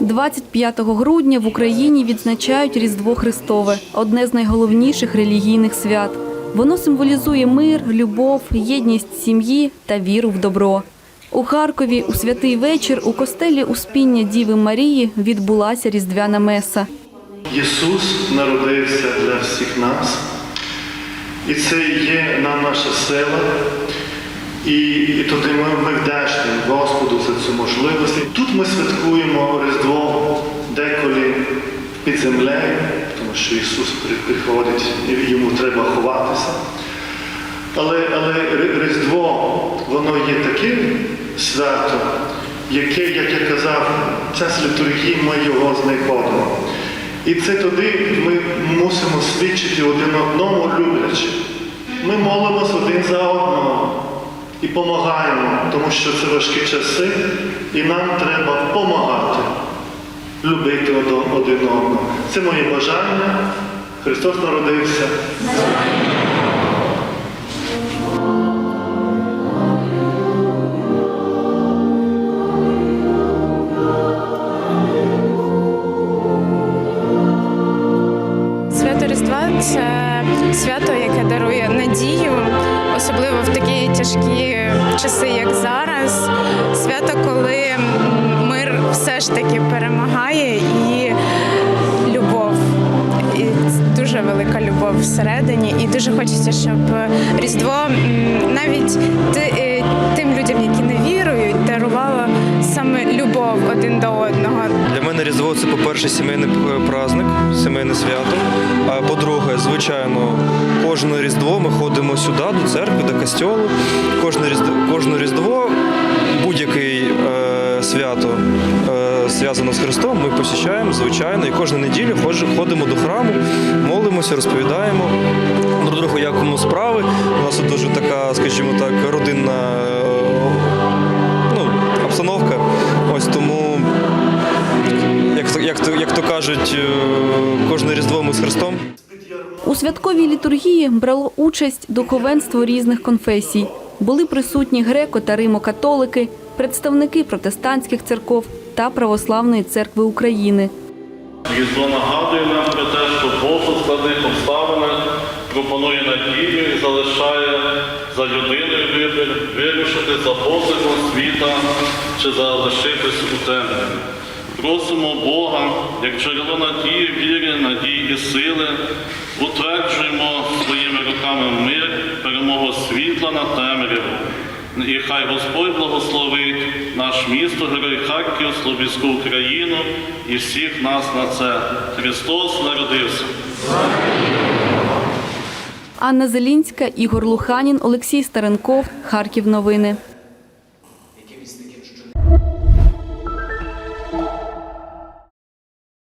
25 грудня в Україні відзначають Різдво Христове одне з найголовніших релігійних свят. Воно символізує мир, любов, єдність сім'ї та віру в добро. У Харкові у святий вечір у костелі Успіння Діви Марії відбулася різдвяна меса. Ісус народився для всіх нас, і це є нам наша сила. І, і тоді ми, вдячні Господу за цю можливість. Тут ми святкуємо землею, тому що Ісус приходить і йому треба ховатися. Але, але Різдво, воно є таким свято, яке, як я казав, час літургії ми його знаходимо. І це тоді ми мусимо свідчити один одному люблячи. Ми молимося один за одного і допомагаємо, тому що це важкі часи, і нам треба допомагати, любити один одного. Це моє бажання. Христос народився. Свято Різдва це свято, яке дарує надію, особливо в такі тяжкі часи, як зараз. Свято, коли все ж таки перемагає і любов. І дуже велика любов всередині. І дуже хочеться, щоб Різдво навіть е, тим людям, які не вірують, дарувало саме любов один до одного. Для мене Різдво це, по-перше, сімейний е, праздник, сімейне свято. А по-друге, звичайно, кожне Різдво ми ходимо сюди, до церкви, до костьолу. Кожне Різдво, кожне Різдво будь-яке е, свято зв'язано з Христом, ми посіщаємо, звичайно, і кожну неділю ходимо до храму, молимося, розповідаємо друг другу, як кому справи. У нас дуже така, скажімо так, родинна ну, обстановка. Ось тому як, то- як, то- як то кажуть, е, кожне різдво ми з Христом. У святковій літургії брало участь духовенство різних конфесій. Були присутні греко та римо-католики, представники протестантських церков та Православної церкви України. Різдво нагадує нам про те, що Бог у складних обставинах пропонує надію і залишає за людиною вибір вирішити за позиком світа чи залишитись у темряві. Просимо Бога, як джерело надії, віри, надії і сили, утверджуємо своїми руками мир, перемогу світла на темряву. І хай Господь благословить наш місто, герой Харків, Слобідську Україну і всіх нас на це. Христос народився. Анна Зелінська, Ігор Луханін, Олексій Старенков, Харків. Новини.